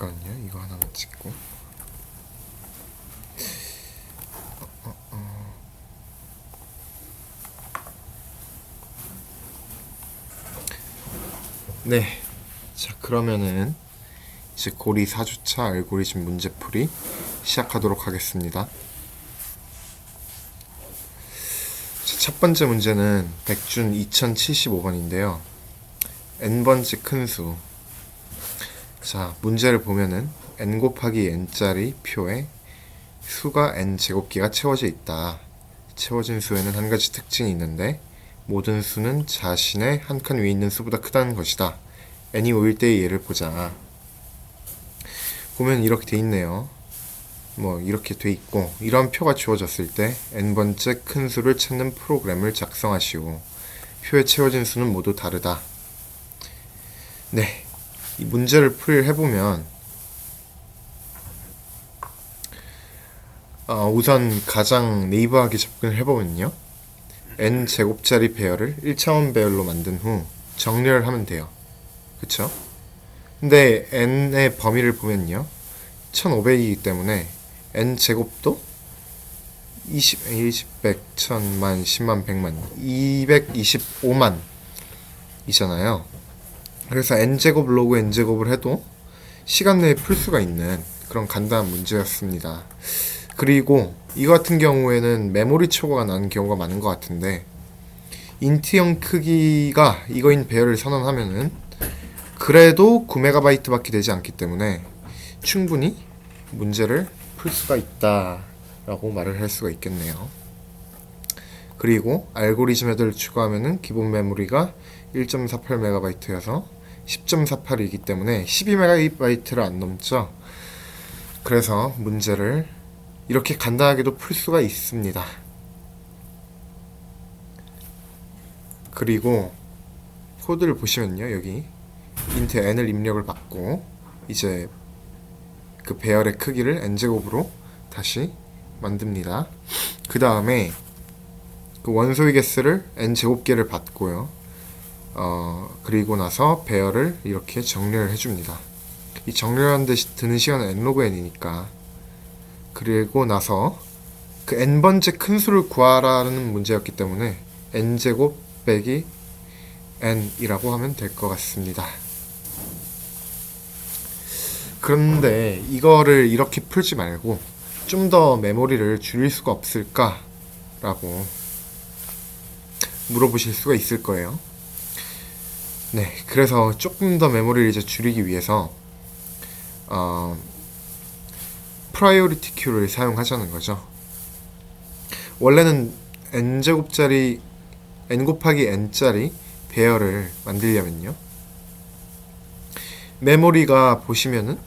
잠깐만요. 이거 하나만 찍고. 어, 어, 어. 네. 자, 그러면은 이제 고리 4주차 알고리즘 문제풀이 시작하도록 하겠습니다. 자, 첫 번째 문제는 백준 2075번인데요. n번째 큰 수. 자, 문제를 보면은 n 곱하기 n짜리 표에 수가 n 제곱기가 채워져 있다. 채워진 수에는 한 가지 특징이 있는데 모든 수는 자신의 한 칸 위에 있는 수보다 크다는 것이다. n이 5일 때의 예를 보자. 보면 이렇게 돼 있네요. 뭐 이렇게 돼 있고 이런 표가 주어졌을 때 n번째 큰 수를 찾는 프로그램을 작성하시오. 표에 채워진 수는 모두 다르다. 네. 이 문제를 풀이를 해보면 어, 우선 가장 네이버하게 접근을 해보면요. n 제곱짜리 배열을 1차원 배열로 만든 후 정렬을 하면 돼요. 그쵸? 근데 n의 범위를 보면요. 1500이기 때문에 n 제곱도 20, 20, 100, 1000만, 10만, 100만, 225만 이잖아요. 그래서 n제곱 로그 n제곱을 해도 시간 내에 풀 수가 있는 그런 간단한 문제였습니다. 그리고 이 같은 경우에는 메모리 초과가 나는 경우가 많은 것 같은데 인트형 크기가 이거인 배열을 선언하면은 그래도 9MB밖에 되지 않기 때문에 충분히 문제를 풀 수가 있다라고 말을 할 수가 있겠네요. 그리고 알고리즘 헤더를 추가하면은 기본 메모리가 1.48MB여서 10.48이기 때문에 12MB를 안 넘죠. 그래서 문제를 이렇게 간단하게도 풀 수가 있습니다. 그리고 코드를 보시면요, 여기 int n을 입력을 받고 이제 그 배열의 크기를 n 제곱으로 다시 만듭니다. 그 다음에 그 원소의 개수를 n 제곱계를 받고요. 어, 그리고 나서 배열을 이렇게 정렬을 해줍니다. 이 정렬하는 데 드는 시간은 n 로그 n이니까 그리고 나서 그 n번째 큰 수를 구하라는 문제였기 때문에 n제곱 빼기 n이라고 하면 될 것 같습니다. 그런데 이거를 이렇게 풀지 말고 좀 더 메모리를 줄일 수가 없을까 라고 물어보실 수가 있을 거예요. 네, 그래서 조금 더 메모리를 이제 줄이기 위해서 어, 프라이오리티 큐를 사용하자는 거죠. 원래는 n 제곱짜리 n 곱하기 n짜리 배열을 만들려면요. 메모리가 보시면은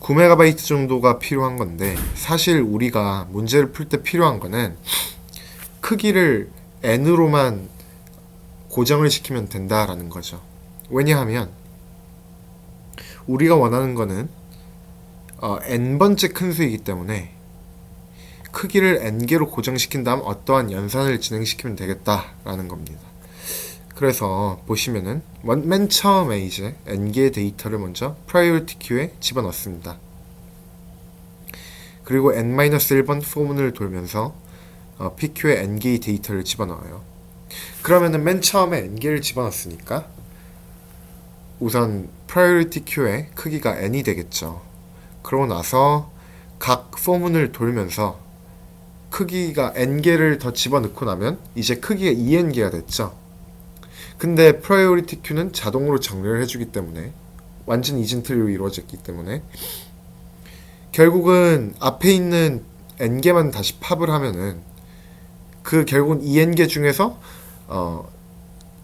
9MB 정도가 필요한 건데 사실 우리가 문제를 풀 때 필요한 거는 크기를 n으로만 고정을 시키면 된다라는 거죠. 왜냐하면 우리가 원하는 거는 어, n번째 큰 수이기 때문에 크기를 n개로 고정시킨 다음 어떠한 연산을 진행시키면 되겠다라는 겁니다. 그래서 보시면은 맨 처음에 이제 n개의 데이터를 먼저 priority queue에 집어넣습니다. 그리고 n-1번 포문을 돌면서 어, pq에 n개의 데이터를 집어넣어요. 그러면은 맨 처음에 n개를 집어넣었으니까 우선 priority queue의 크기가 n이 되겠죠. 그러고 나서 각 포문을 돌면서 크기가 n개를 더 집어넣고 나면 이제 크기가 2n개가 됐죠. 근데 프라이오리티 큐는 자동으로 정렬을 해주기 때문에 완전 이진트리로 이루어졌기 때문에 결국은 앞에 있는 n개만 다시 팝을 하면은 그 결국은 2n개 중에서 어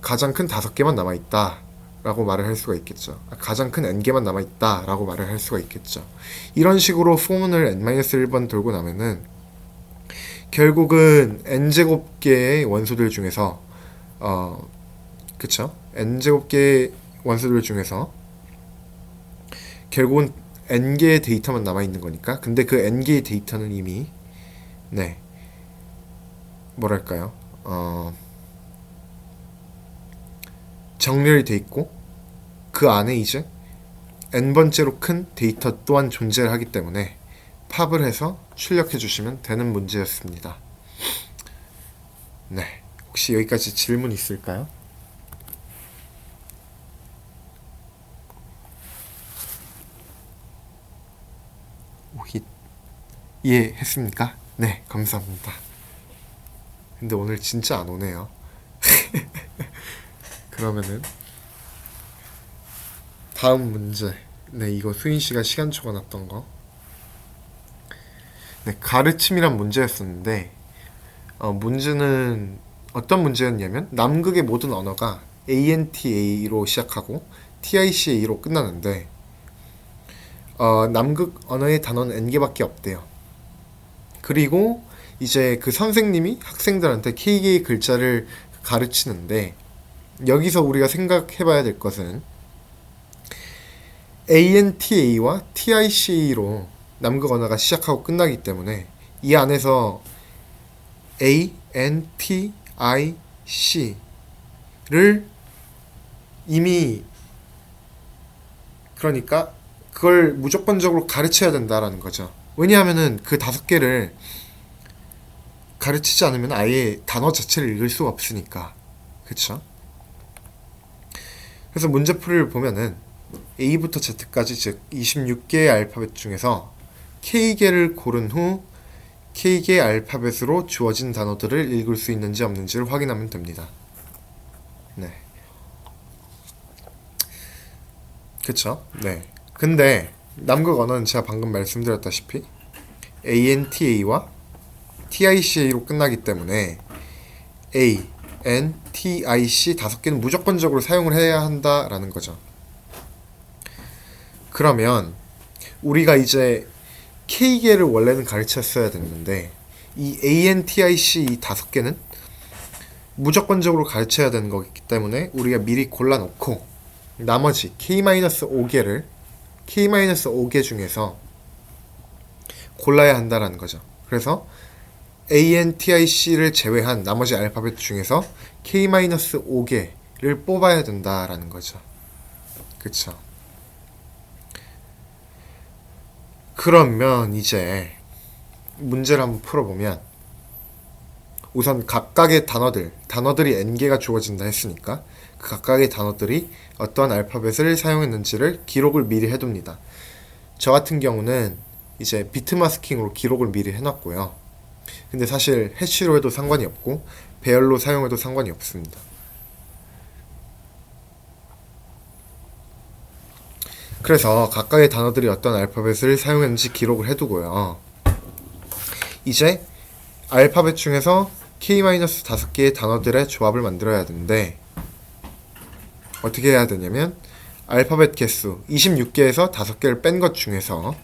가장 큰 다섯 개만 남아 있다 라고 말을 할 수가 있겠죠. 가장 큰 n개만 남아 있다 라고 말을 할 수가 있겠죠. 이런 식으로 포문을 n-1번 돌고 나면은 결국은 n제곱계의 원소들 중에서 어 그쵸? n제곱계 원소들 중에서 결국은 n개의 데이터만 남아 있는 거니까 근데 그 n개의 데이터는 이미 네 뭐랄까요 어 정렬이 돼 있고 그 안에 이제 n번째로 큰 데이터 또한 존재를 하기 때문에 팝을 해서 출력해 주시면 되는 문제였습니다. 네. 혹시 여기까지 질문 있을까요? 이해했습니까? 네, 감사합니다. 근데 오늘 진짜 안 오네요. 그러면은 다음 문제. 네, 이거 수인 씨가 시간 적어놨던 거. 네, 가르침이란 문제였었는데 어, 문제는 어떤 문제였냐면 남극의 모든 언어가 ANTA로 시작하고 TICA로 끝나는데 어, 남극 언어의 단어는 N개밖에 없대요. 그리고 이제 그 선생님이 학생들한테 K개의 글자를 가르치는데 여기서 우리가 생각해봐야 될 것은 ANTA와 TICA로 남극 언어가 시작하고 끝나기 때문에 이 안에서 A, N, T, I, C를 이미 그러니까 그걸 무조건적으로 가르쳐야 된다라는 거죠. 왜냐하면은 그 다섯 개를 가르치지 않으면 아예 단어 자체를 읽을 수가 없으니까. 그쵸? 그래서 문제풀이를 보면은 A부터 Z까지 즉 26개의 알파벳 중에서 K개를 고른 후 K개 알파벳으로 주어진 단어들을 읽을 수 있는지 없는지를 확인하면 됩니다. 네. 그쵸? 네. 근데 남극 언어는 제가 방금 말씀드렸다시피 ANTA와 TICA로 끝나기 때문에 A, N, T, I, C 다섯 개는 무조건적으로 사용을 해야 한다라는 거죠. 그러면 우리가 이제 K개를 원래는 가르쳤어야 됐는데 이 ANTIC 이 다섯 개는 무조건적으로 가르쳐야 되는 거기 때문에 우리가 미리 골라놓고 나머지 K-5개를 K-5개 중에서 골라야 한다라는 거죠. 그래서 ANTIC를 제외한 나머지 알파벳 중에서 K-5개를 뽑아야 된다라는 거죠. 그쵸. 그러면 이제 문제를 한번 풀어보면 우선 각각의 단어들, 단어들이 n개가 주어진다 했으니까 그 각각의 단어들이 어떠한 알파벳을 사용했는지를 기록을 미리 해둡니다. 저 같은 경우는 이제 비트 마스킹으로 기록을 미리 해놨고요. 근데 사실 해시로 해도 상관이 없고 배열로 사용해도 상관이 없습니다. 그래서 각각의 단어들이 어떤 알파벳을 사용했는지 기록을 해두고요. 이제 알파벳 중에서 K-5개의 단어들의 조합을 만들어야 되는데 어떻게 해야 되냐면 알파벳 개수 26개에서 5개를 뺀 것 중에서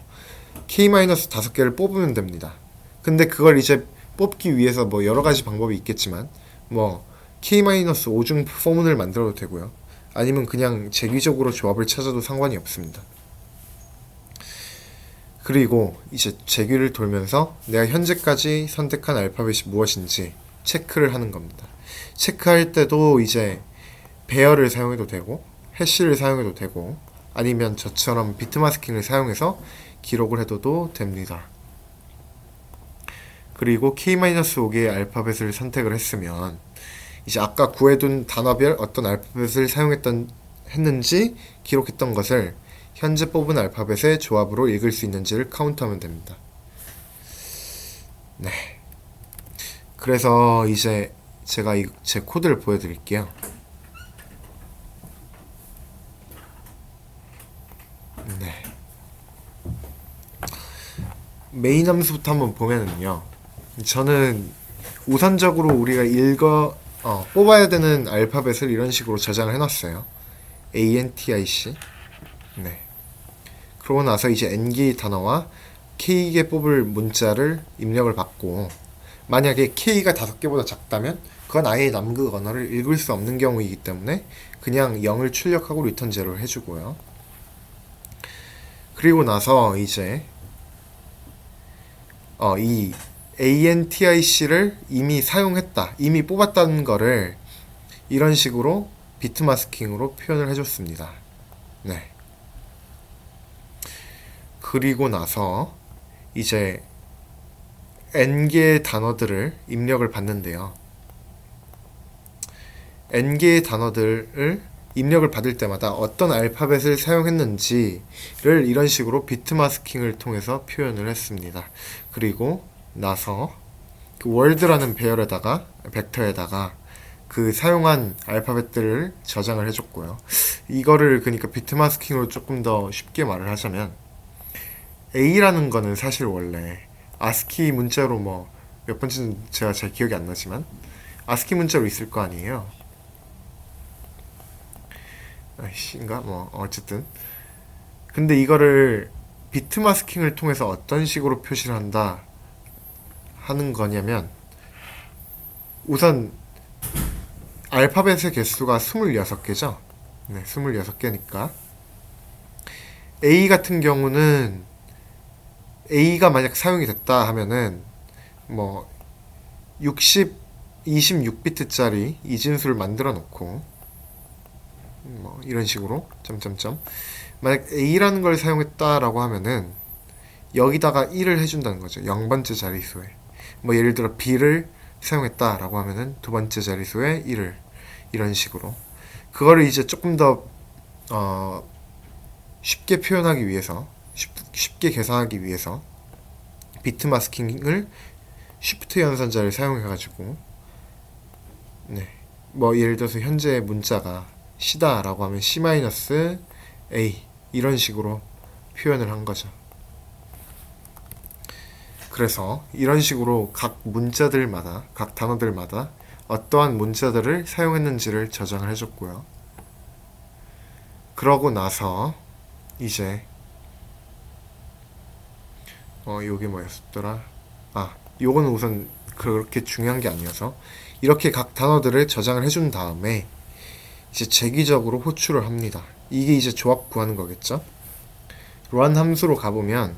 K-5개를 뽑으면 됩니다. 근데 그걸 이제 뽑기 위해서 뭐 여러 가지 방법이 있겠지만 뭐 K-5중 포문을 만들어도 되고요. 아니면 그냥 재기적으로 조합을 찾아도 상관이 없습니다. 그리고 이제 재기를 돌면서 내가 현재까지 선택한 알파벳이 무엇인지 체크를 하는 겁니다. 체크할 때도 이제 배열을 사용해도 되고 해시를 사용해도 되고 아니면 저처럼 비트 마스킹을 사용해서 기록을 해둬도 됩니다. 그리고 K-5개의 알파벳을 선택을 했으면 이제 아까 구해둔 단어별 어떤 알파벳을 사용했던 했는지 기록했던 것을 현재 뽑은 알파벳의 조합으로 읽을 수 있는지를 카운트하면 됩니다. 네. 그래서 이제 제가 이, 제 코드를 보여드릴게요. 네. 메인 함수부터 한번 보면은요. 저는 우선적으로 우리가 읽어 어, 뽑아야 되는 알파벳을 이런 식으로 저장을 해놨어요. ANTIC. 네. 그러고 나서 이제 N개 단어와 K개 뽑을 문자를 입력을 받고 만약에 K가 다섯 개보다 작다면 그건 아예 남극 언어를 읽을 수 없는 경우이기 때문에 그냥 0을 출력하고 리턴 제로를 해주고요. 그리고 나서 이제 어, 이 ANTIC를 이미 사용했다, 이미 뽑았다는 거를 이런 식으로 비트 마스킹으로 표현을 해줬습니다. 네. 그리고 나서 이제 n개의 단어들을 입력을 받는데요. n개의 단어들을 입력을 받을 때마다 어떤 알파벳을 사용했는지를 이런 식으로 비트 마스킹을 통해서 표현을 했습니다. 그리고 나서 그 월드라는 배열에다가 벡터에다가 그 사용한 알파벳들을 저장을 해줬고요. 이거를 그러니까 비트 마스킹으로 조금 더 쉽게 말을 하자면 A라는 거는 사실 원래 아스키 문자로 뭐 몇 번째는 제가 잘 기억이 안 나지만 아스키 문자로 있을 거 아니에요. 아이씨인가 뭐 어쨌든 근데 이거를 비트 마스킹을 통해서 어떤 식으로 표시를 한다 하는 거냐면 우선 알파벳의 개수가 26개죠. 네, 26개니까 A 같은 경우는 A가 만약 사용이 됐다 하면은 뭐 60, 26비트짜리 이진수를 만들어 놓고 뭐 이런 식으로 점점점 만약 A라는 걸 사용했다라고 하면은 여기다가 1을 해준다는 거죠. 0번째 자릿수에 뭐 예를 들어 B를 사용했다라고 하면은 두 번째 자릿수에 1을 이런 식으로 그거를 이제 조금 더 어, 쉽게 표현하기 위해서 쉽, 쉽게 계산하기 위해서 비트 마스킹을 쉬프트 연산자를 사용해 가지고 네. 뭐 예를 들어서 현재 문자가 C다라고 하면 C-A 이런 식으로 표현을 한 거죠. 그래서 이런 식으로 각 문자들마다 각 단어들마다 어떠한 문자들을 사용했는지를 저장을 해줬고요. 그러고 나서 이제 어 요게 뭐였더라? 아 요거는 우선 그렇게 중요한 게 아니어서 이렇게 각 단어들을 저장을 해준 다음에 이제 재기적으로 호출을 합니다. 이게 이제 조합 구하는 거겠죠? run 함수로 가보면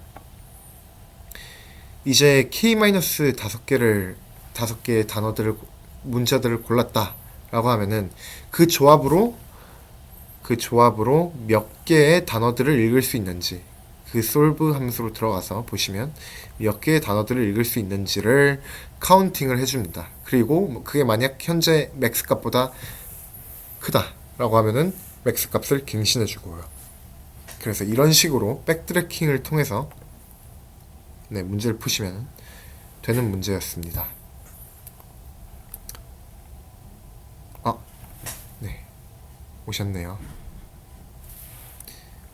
이제 k 마이너스 다섯 개를 다섯 개의 단어들을 문자들을 골랐다라고 하면은 그 조합으로 그 조합으로 몇 개의 단어들을 읽을 수 있는지 그 solve 함수로 들어가서 보시면 몇 개의 단어들을 읽을 수 있는지를 카운팅을 해줍니다. 그리고 뭐 그게 만약 현재 맥스 값보다 크다라고 하면은 맥스 값을 갱신해 주고요. 그래서 이런 식으로 백트래킹을 통해서 네, 문제를 푸시면 되는 문제였습니다. 아, 네, 오셨네요.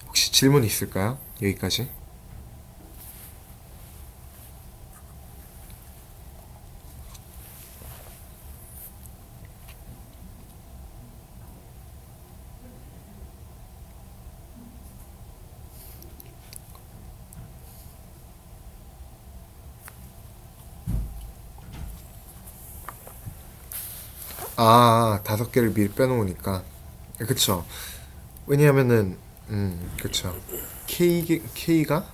혹시 질문 있을까요? 여기까지. 아, 다섯 개를 미리 빼놓으니까. 그쵸. 왜냐하면은, 음, 그쵸. K, K가,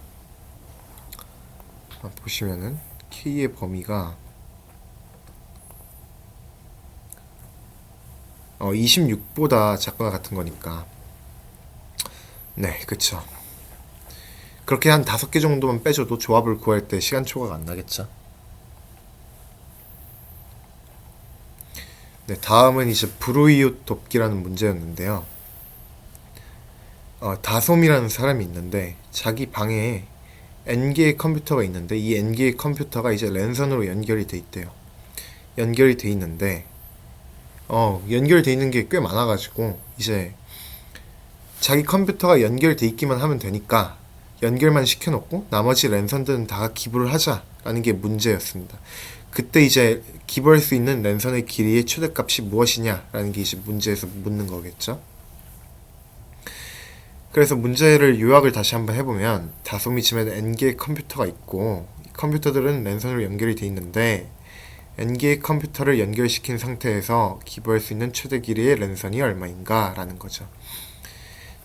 아, 보시면은, K의 범위가, 어, 26보다 작거나 같은 거니까. 네, 그쵸. 그렇게 한 다섯 개 정도만 빼줘도 조합을 구할 때 시간 초과가 안 나겠죠. 네, 다음은 이제 브루이웃 돕기라는 문제였는데요. 어, 다솜이라는 사람이 있는데 자기 방에 N개의 컴퓨터가 있는데 이 N개의 컴퓨터가 이제 랜선으로 연결이 돼 있대요. 연결이 돼 있는데 어, 연결돼 있는 게 꽤 많아 가지고 이제 자기 컴퓨터가 연결돼 있기만 하면 되니까 연결만 시켜놓고 나머지 랜선들은 다 기부를 하자라는 게 문제였습니다. 그때 이제 기부할 수 있는 랜선의 길이의 최대값이 무엇이냐라는 게 이제 문제에서 묻는 거겠죠. 그래서 문제를 요약을 다시 한번 해보면 다솜이 집에 n개의 컴퓨터가 있고 컴퓨터들은 랜선으로 연결이 돼 있는데 n개의 컴퓨터를 연결시킨 상태에서 기부할 수 있는 최대 길이의 랜선이 얼마인가 라는 거죠.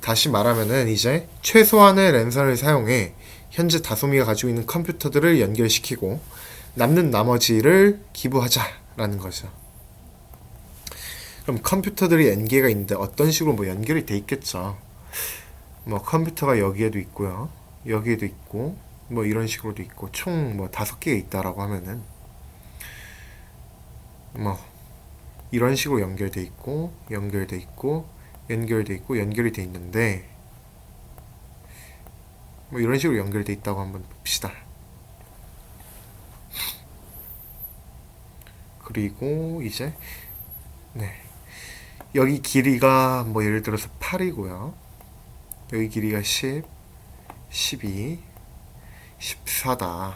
다시 말하면은 이제 최소한의 랜선을 사용해 현재 다솜이가 가지고 있는 컴퓨터들을 연결시키고 남는 나머지를 기부하자라는 거죠. 그럼 컴퓨터들이 n개가 있는데 어떤 식으로 뭐 연결이 돼 있겠죠. 뭐 컴퓨터가 여기에도 있고요. 여기에도 있고 뭐 이런 식으로도 있고 총 뭐 다섯 개가 있다라고 하면은 뭐 이런 식으로 연결돼 있고 연결돼 있고 연결돼 있고 연결이 돼 있는데 뭐 이런 식으로 연결돼 있다고 한번 봅시다. 그리고 이제 네 여기 길이가 뭐 예를 들어서 8이고요. 여기 길이가 10, 12, 14다.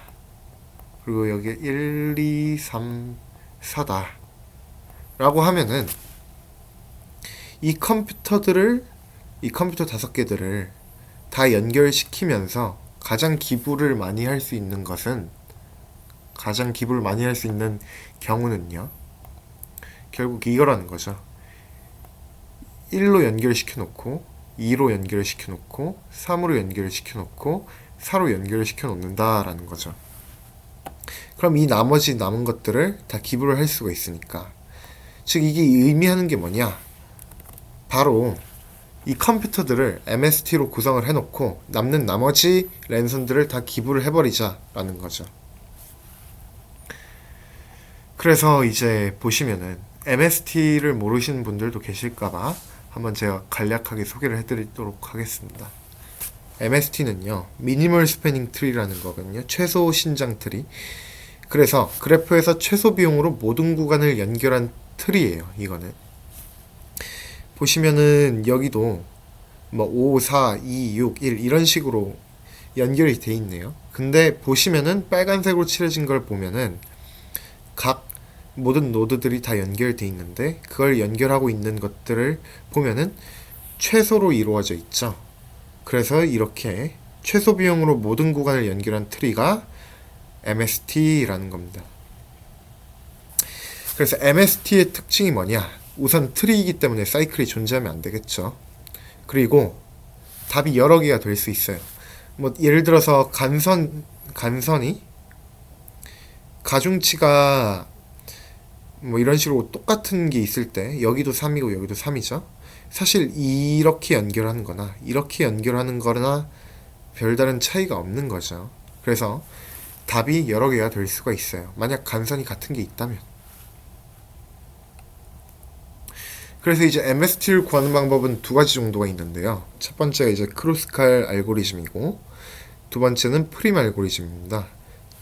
그리고 여기 1, 2, 3, 4다. 라고 하면은 이 컴퓨터들을 이 컴퓨터 다섯 개들을 다 연결시키면서 가장 기부를 많이 할 수 있는 것은 가장 기부를 많이 할 수 있는 경우는요. 결국 이거라는 거죠. 1로 연결시켜 놓고 2로 연결시켜 놓고 3으로 연결시켜 놓고 4로 연결시켜 놓는다라는 거죠. 그럼 이 나머지 남은 것들을 다 기부를 할 수가 있으니까 즉 이게 의미하는 게 뭐냐? 바로 이 컴퓨터들을 MST로 구성을 해놓고 남는 나머지 랜선들을 다 기부를 해버리자라는 거죠. 그래서 이제 보시면은 MST를 모르시는 분들도 계실까봐 한번 제가 간략하게 소개를 해드리도록 하겠습니다. MST는요, 미니멀 스패닝 트리라는 거거든요. 최소 신장 트리. 그래서 그래프에서 최소 비용으로 모든 구간을 연결한 틀이에요. 이거는 보시면은 여기도 뭐 5, 4, 2, 6, 1 이런 식으로 연결이 돼 있네요. 근데 보시면은 빨간색으로 칠해진 걸 보면은 각 모든 노드들이 다 연결돼 있는데 그걸 연결하고 있는 것들을 보면은 최소로 이루어져 있죠. 그래서 이렇게 최소 비용으로 모든 구간을 연결한 트리가 MST라는 겁니다. 그래서 MST의 특징이 뭐냐? 우선 트리이기 때문에 사이클이 존재하면 안 되겠죠. 그리고 답이 여러 개가 될 수 있어요. 뭐 예를 들어서 간선 간선이 가중치가 뭐 이런 식으로 똑같은 게 있을 때 여기도 3이고 여기도 3이죠. 사실 이렇게 연결하는 거나 이렇게 연결하는 거나 별다른 차이가 없는 거죠. 그래서 답이 여러 개가 될 수가 있어요. 만약 간선이 같은 게 있다면. 그래서 이제 MST를 구하는 방법은 두 가지 정도가 있는데요. 첫 번째가 이제 크루스칼 알고리즘이고 두 번째는 프림 알고리즘입니다.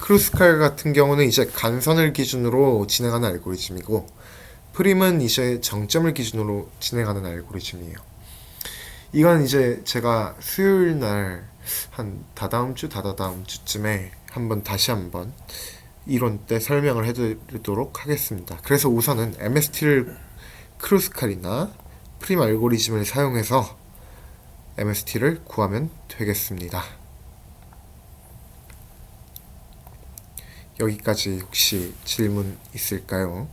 크루스칼 같은 경우는 이제 간선을 기준으로 진행하는 알고리즘이고 프림은 이제 정점을 기준으로 진행하는 알고리즘이에요. 이건 이제 제가 수요일 날 한 다다음 주 다다다음 주쯤에 한번 다시 한번 이론 때 설명을 해드리도록 하겠습니다. 그래서 우선은 MST를 크루스칼이나 프림 알고리즘을 사용해서 MST를 구하면 되겠습니다. 여기까지 혹시 질문 있을까요?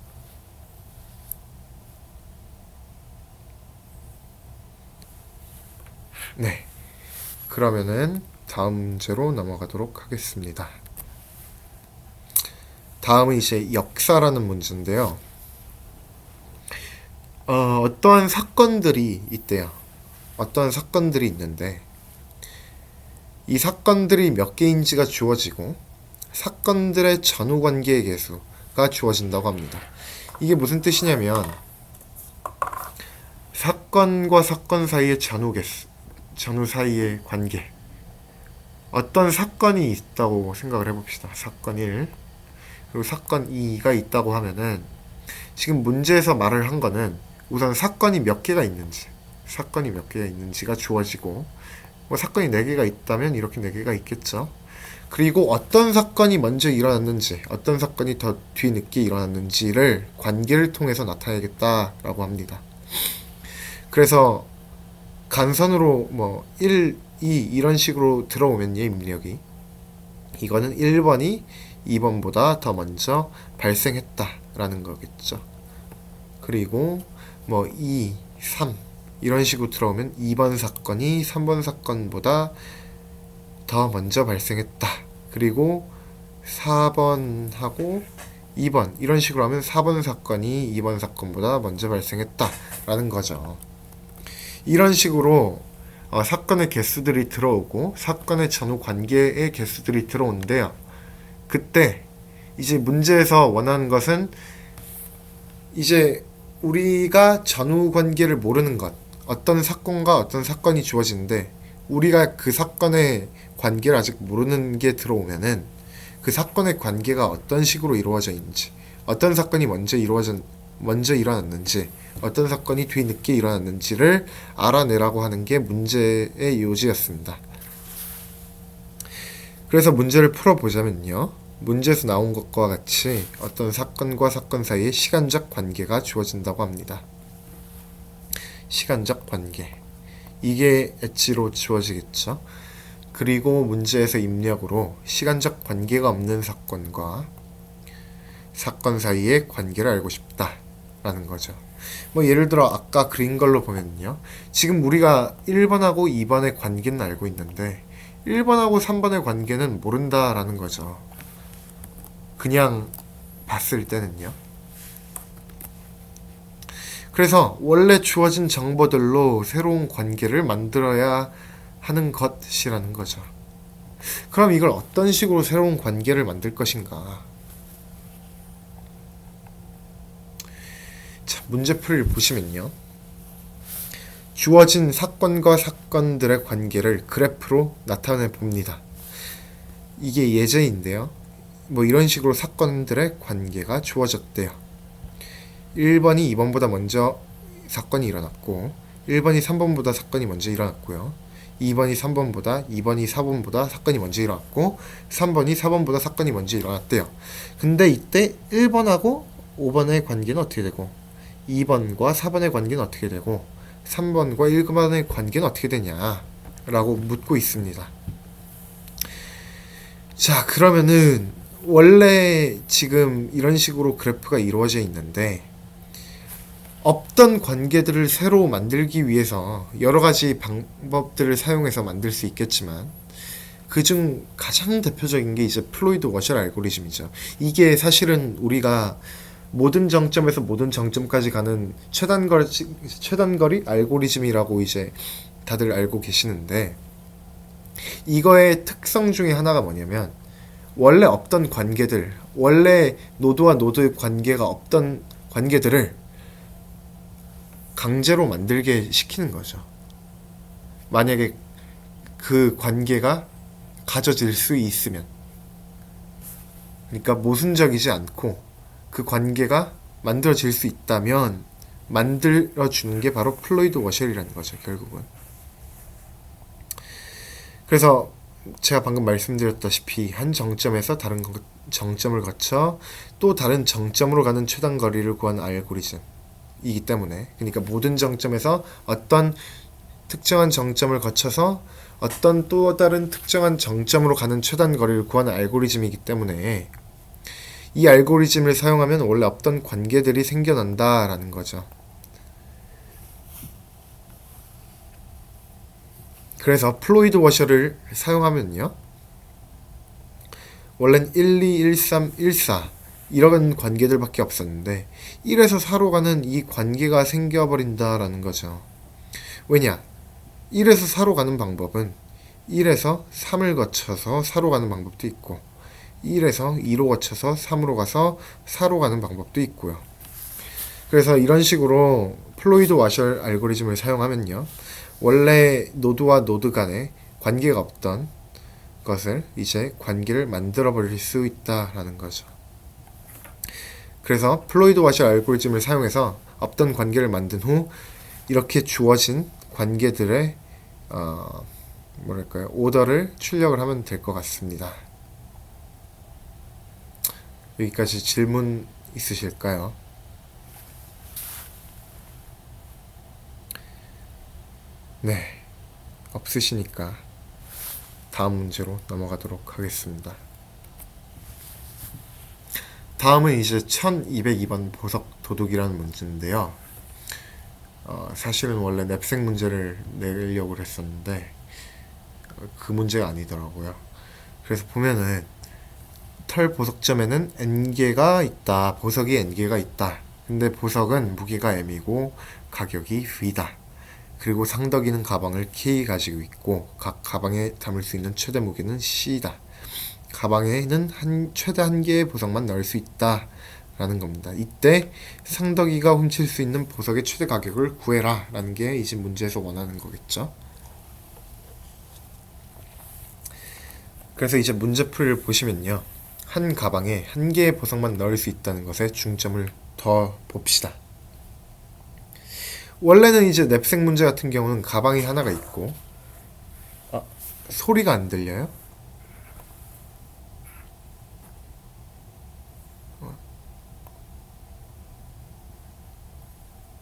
네. 그러면은 다음 문제로 넘어가도록 하겠습니다. 다음은 이제 역사라는 문제인데요. 어, 어떠한 사건들이 있대요. 어떠한 사건들이 있는데 이 사건들이 몇 개인지가 주어지고 사건들의 전후 관계의 개수가 주어진다고 합니다. 이게 무슨 뜻이냐면 사건과 사건 사이의 전후 개수, 전후 사이의 관계. 어떤 사건이 있다고 생각을 해봅시다. 사건 1 그리고 사건 2가 있다고 하면은 지금 문제에서 말을 한 거는 우선 사건이 몇 개가 있는지 사건이 몇 개가 있는지가 주어지고 뭐 사건이 4개가 있다면 이렇게 4개가 있겠죠. 그리고 어떤 사건이 먼저 일어났는지, 어떤 사건이 더 뒤늦게 일어났는지를 관계를 통해서 나타내겠다라고 합니다. 그래서 간선으로 뭐 1, 2 이런 식으로 들어오면요, 입력이. 이거는 1번이 2번보다 더 먼저 발생했다라는 거겠죠. 그리고 뭐 2, 3 이런 식으로 들어오면 2번 사건이 3번 사건보다 더 먼저 발생했다. 그리고 4번하고 2번 이런 식으로 하면 4번 사건이 2번 사건보다 먼저 발생했다 라는 거죠. 이런 식으로 어, 사건의 개수들이 들어오고 사건의 전후 관계의 개수들이 들어오는데요. 그때 이제 문제에서 원하는 것은 이제 우리가 전후 관계를 모르는 것, 어떤 사건과 어떤 사건이 주어지는데 우리가 그 사건의 관계를 아직 모르는 게 들어오면은 그 사건의 관계가 어떤 식으로 이루어져 있는지, 어떤 사건이 먼저 이루어져 먼저 일어났는지, 어떤 사건이 뒤늦게 일어났는지를 알아내라고 하는 게 문제의 요지였습니다. 그래서 문제를 풀어보자면요. 문제에서 나온 것과 같이 어떤 사건과 사건 사이에 시간적 관계가 주어진다고 합니다. 시간적 관계. 이게 엣지로 주어지겠죠. 그리고 문제에서 입력으로 시간적 관계가 없는 사건과 사건 사이의 관계를 알고 싶다 라는 거죠. 뭐 예를 들어 아까 그린 걸로 보면요. 지금 우리가 1번하고 2번의 관계는 알고 있는데 1번하고 3번의 관계는 모른다라는 거죠. 그냥 봤을 때는요. 그래서 원래 주어진 정보들로 새로운 관계를 만들어야 하는 것이라는 거죠. 그럼 이걸 어떤 식으로 새로운 관계를 만들 것인가? 자, 문제풀이를 보시면요. 주어진 사건과 사건들의 관계를 그래프로 나타내 봅니다. 이게 예제인데요. 뭐 이런 식으로 사건들의 관계가 주어졌대요. 1번이 2번보다 먼저 사건이 일어났고 1번이 3번보다 사건이 먼저 일어났고요. 2번이 3번보다 2번이 4번보다 사건이 먼저 일어났고 3번이 4번보다 사건이 먼저 일어났대요. 근데 이때 1번하고 5번의 관계는 어떻게 되고 2번과 4번의 관계는 어떻게 되고 3번과 1번의 관계는 어떻게 되냐 라고 묻고 있습니다. 자 그러면은 원래 지금 이런 식으로 그래프가 이루어져 있는데 없던 관계들을 새로 만들기 위해서 여러 가지 방법들을 사용해서 만들 수 있겠지만 그 중 가장 대표적인 게 이제 플로이드 워셜 알고리즘이죠. 이게 사실은 우리가 모든 정점에서 모든 정점까지 가는 최단거리, 최단거리 알고리즘이라고 이제 다들 알고 계시는데 이거의 특성 중에 하나가 뭐냐면 원래 없던 관계들, 원래 노드와 노드의 관계가 없던 관계들을 강제로 만들게 시키는 거죠. 만약에 그 관계가 가져질 수 있으면. 그러니까 모순적이지 않고 그 관계가 만들어질 수 있다면 만들어주는 게 바로 플로이드 워셜이라는 거죠, 결국은. 그래서 제가 방금 말씀드렸다시피 한 정점에서 다른 정점을 거쳐 또 다른 정점으로 가는 최단 거리를 구하는 알고리즘 이기 때문에 그러니까 모든 정점에서 어떤 특정한 정점을 거쳐서 어떤 또 다른 특정한 정점으로 가는 최단 거리를 구하는 알고리즘이기 때문에 이 알고리즘을 사용하면 원래 없던 관계들이 생겨난다라는 거죠. 그래서 플로이드 워셔를 사용하면요. 원래는 1, 2, 1, 3, 1, 4 이런 관계들밖에 없었는데 1에서 4로 가는 이 관계가 생겨버린다라는 거죠. 왜냐? 1에서 4로 가는 방법은 1에서 3을 거쳐서 4로 가는 방법도 있고 1에서 2로 거쳐서 3으로 가서 4로 가는 방법도 있고요. 그래서 이런 식으로 플로이드 와셜 알고리즘을 사용하면요. 원래 노드와 노드 간에 관계가 없던 것을 이제 관계를 만들어 버릴 수 있다라는 거죠. 그래서 플로이드 와셜 알고리즘을 사용해서 없던 관계를 만든 후 이렇게 주어진 관계들의 어, 뭐랄까요 오더를 출력을 하면 될 것 같습니다. 여기까지 질문 있으실까요? 네, 없으시니까 다음 문제로 넘어가도록 하겠습니다. 다음은 이제 1202번 보석 도둑이라는 문제인데요. 어, 사실은 원래 냅생 문제를 내려고 했었는데 그 문제가 아니더라고요. 그래서 보면은 털 보석점에는 n개가 있다. 보석이 n개가 있다. 근데 보석은 무게가 m이고 가격이 v다. 그리고 상덕이는 가방을 K 가지고 있고 각 가방에 담을 수 있는 최대 무게는 C다. 가방에는 한 최대 한 개의 보석만 넣을 수 있다. 라는 겁니다. 이때 상덕이가 훔칠 수 있는 보석의 최대 가격을 구해라. 라는 게 이제 문제에서 원하는 거겠죠. 그래서 이제 문제풀이를 보시면요. 한 가방에 한 개의 보석만 넣을 수 있다는 것에 중점을 더 봅시다. 원래는 이제 냅색 문제 같은 경우는 가방이 하나가 있고 아, 소리가 안 들려요?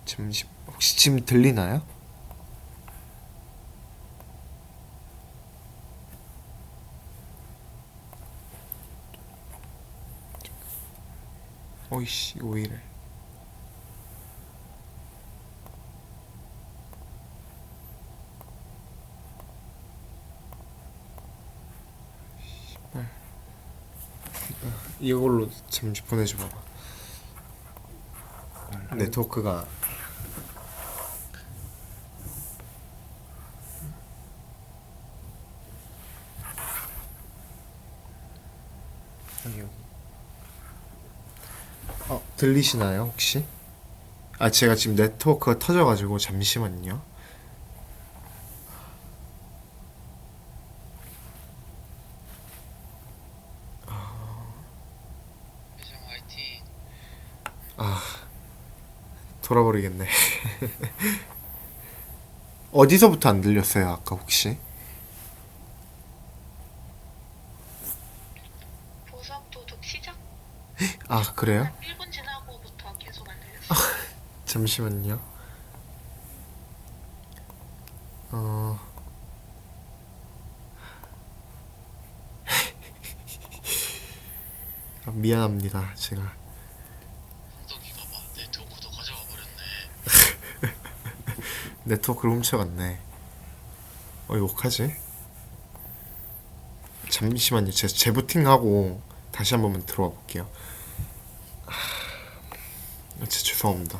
잠시 혹시 지금 들리나요? 어이씨 왜 이래. 이걸로 잠시 보내줘 봐봐 네트워크가 여기 여기 어, 들리시나요, 혹시? 아, 제가 지금 네트워크가 터져가지고 잠시만요. 화이팅. 돌아버리겠네. 어디서부터 안 들렸어요, 아까 혹시? 아, 그래요? 한 1분 지나고부터 계속 안 들렸어. 잠시만요. 어. 아, 미안합니다, 제가. 성덕이가 봐 네트워크도 가져가 버렸네. 네트워크를 훔쳐갔네. 어, 어떡하지? 잠시만요. 제가 재부팅하고 다시 한 번만 들어와 볼게요. 아, 진짜 죄송합니다.